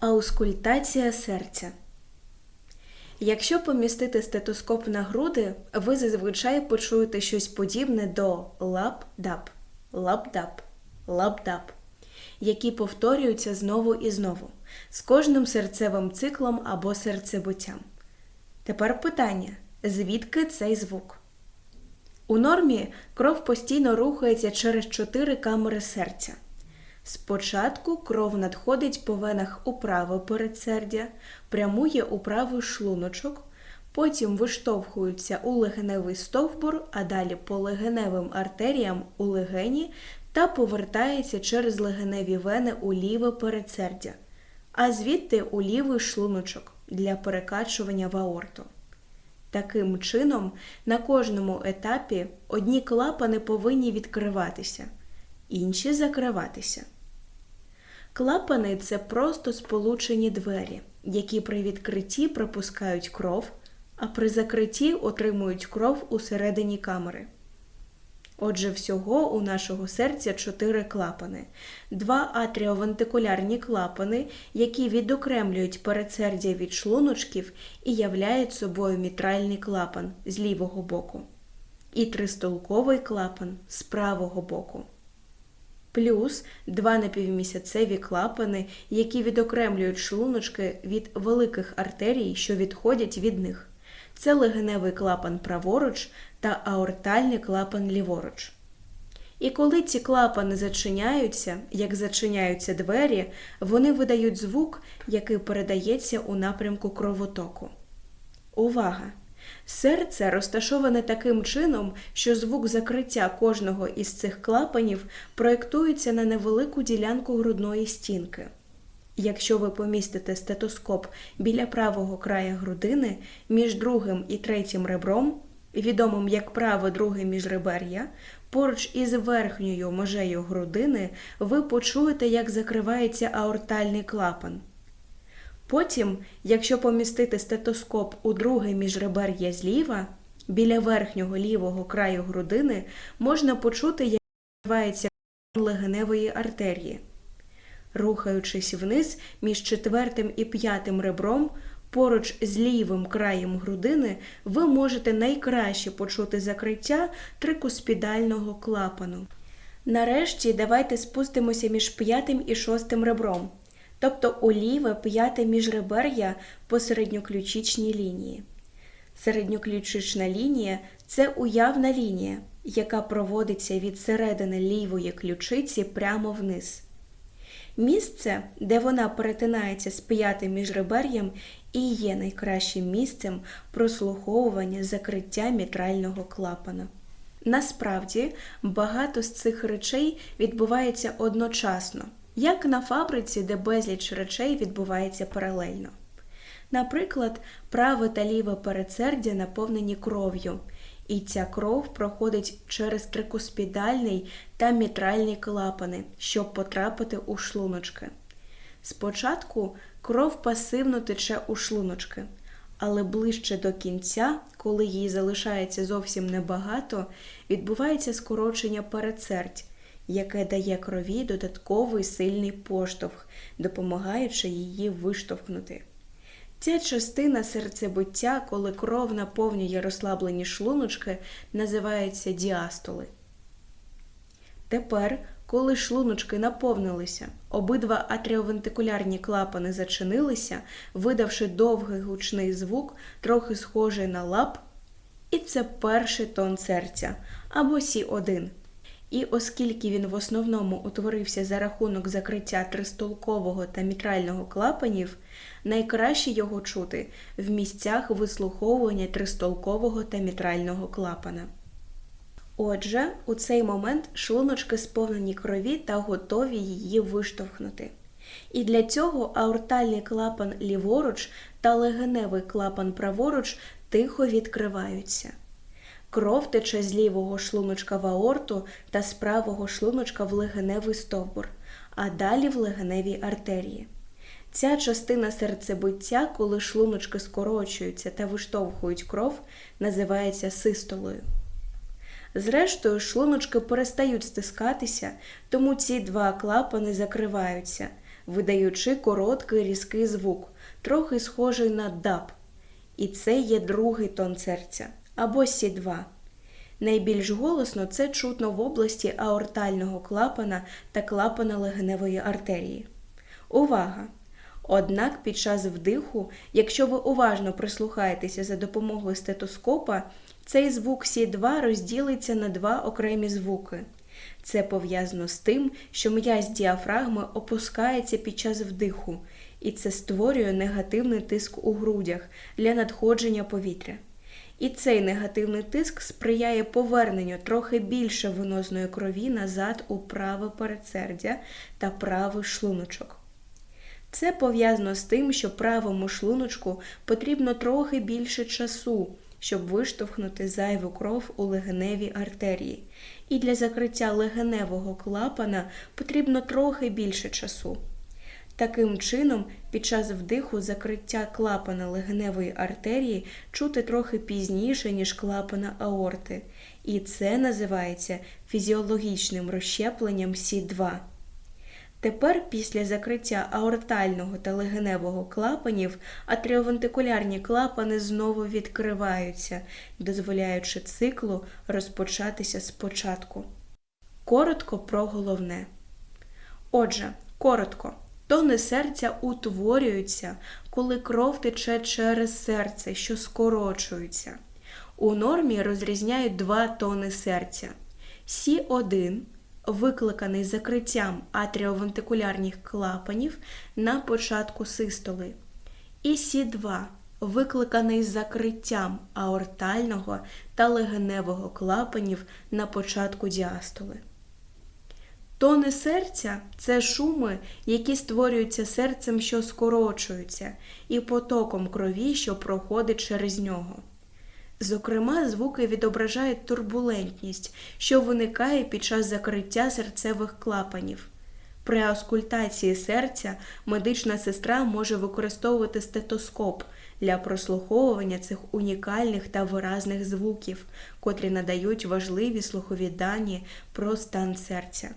Аускультація серця. Якщо помістити стетоскоп на груди, ви зазвичай почуєте щось подібне до лап-дап, лап-дап, лап-дап, які повторюються знову і знову з кожним серцевим циклом або серцебиттям. Тепер питання: звідки цей звук? У нормі кров постійно рухається через чотири камери серця. Спочатку кров надходить по венах у праве передсердя, прямує у правий шлуночок, потім виштовхується у легеневий стовбур, а далі по легеневим артеріям у легені та повертається через легеневі вени у ліве передсердя, а звідти у лівий шлуночок для перекачування в аорту. Таким чином, на кожному етапі одні клапани повинні відкриватися, інші закриватися. Клапани це просто сполучені двері, які при відкритті пропускають кров, а при закритті отримують кров усередині камери. Отже, всього у нашого серця чотири клапани, два атріовентикулярні клапани, які відокремлюють передсердя від шлуночків і являють собою мітральний клапан з лівого боку, і тристолковий клапан з правого боку. Плюс два напівмісяцеві клапани, які відокремлюють шлуночки від великих артерій, що відходять від них. Це легеневий клапан праворуч та аортальний клапан ліворуч. І коли ці клапани зачиняються, як зачиняються двері, вони видають звук, який передається у напрямку кровотоку. Увага! Серце розташоване таким чином, що звук закриття кожного із цих клапанів проєктується на невелику ділянку грудної стінки. Якщо ви помістите стетоскоп біля правого края грудини між другим і третім ребром, відомим як праве друге міжребер'я, поруч із верхньою межею грудини ви почуєте, як закривається аортальний клапан. Потім, якщо помістити стетоскоп у друге міжребер'я зліва, біля верхнього лівого краю грудини можна почути, як відкривається легеневої артерії. Рухаючись вниз між четвертим і п'ятим ребром, поруч з лівим краєм грудини, ви можете найкраще почути закриття трикуспідального клапану. Нарешті давайте спустимося між п'ятим і шостим ребром, тобто у ліве п'яте міжребер'я по середньоключичній лінії. Середньоключична лінія це уявна лінія, яка проводиться від середини лівої ключиці прямо вниз. Місце, де вона перетинається з п'ятим міжребер'ям, і є найкращим місцем прослуховування закриття мітрального клапана. Насправді, багато з цих речей відбувається одночасно, як на фабриці, де безліч речей відбувається паралельно. Наприклад, праве та ліве передсердя наповнені кров'ю, і ця кров проходить через трикуспідальний та мітральний клапани, щоб потрапити у шлуночки. Спочатку кров пасивно тече у шлуночки, але ближче до кінця, коли їй залишається зовсім небагато, відбувається скорочення передсердь, яке дає крові додатковий сильний поштовх, допомагаючи її виштовхнути. Ця частина серцебиття, коли кров наповнює розслаблені шлуночки, називається діастоли. Тепер, коли шлуночки наповнилися, обидва атріовентикулярні клапани зачинилися, видавши довгий гучний звук, трохи схожий на лап, і це перший тон серця або Сі1. І оскільки він в основному утворився за рахунок закриття тристолкового та мітрального клапанів, найкраще його чути в місцях вислуховування тристолкового та мітрального клапана. Отже, у цей момент шлуночки сповнені крові та готові її виштовхнути. І для цього аортальний клапан ліворуч та легеневий клапан праворуч тихо відкриваються. Кров тече з лівого шлуночка в аорту та з правого шлуночка в легеневий стовбур, а далі в легеневій артерії. Ця частина серцебиття, коли шлуночки скорочуються та виштовхують кров, називається систолою. Зрештою, шлуночки перестають стискатися, тому ці два клапани закриваються, видаючи короткий різкий звук, трохи схожий на даб. І це є другий тон серця або сі2. Найбільш голосно це чутно в області аортального клапана та клапана легеневої артерії. Увага! Однак під час вдиху, якщо ви уважно прислухаєтеся за допомогою стетоскопа, цей звук Сі2 розділиться на два окремі звуки. Це пов'язано з тим, що м'язь діафрагми опускається під час вдиху, і це створює негативний тиск у грудях для надходження повітря. І цей негативний тиск сприяє поверненню трохи більше венозної крові назад у праве передсердя та правий шлуночок. Це пов'язано з тим, що правому шлуночку потрібно трохи більше часу, щоб виштовхнути зайву кров у легеневій артерії. І для закриття легеневого клапана потрібно трохи більше часу. Таким чином, під час вдиху закриття клапана легеневої артерії чути трохи пізніше, ніж клапана аорти, і це називається фізіологічним розщепленням Сі2. Тепер після закриття аортального та легеневого клапанів атріовентикулярні клапани знову відкриваються, дозволяючи циклу розпочатися спочатку. Коротко про головне. Отже, коротко. Тони серця утворюються, коли кров тече через серце, що скорочується. У нормі розрізняють два тони серця. Сі1 викликаний закриттям атріовентикулярних клапанів на початку систоли, і Сі2 викликаний закриттям аортального та легеневого клапанів на початку діастоли. Тони серця це шуми, які створюються серцем, що скорочуються, і потоком крові, що проходить через нього. Зокрема, звуки відображають турбулентність, що виникає під час закриття серцевих клапанів. При аскультації серця медична сестра може використовувати стетоскоп для прослуховування цих унікальних та виразних звуків, котрі надають важливі слухові дані про стан серця.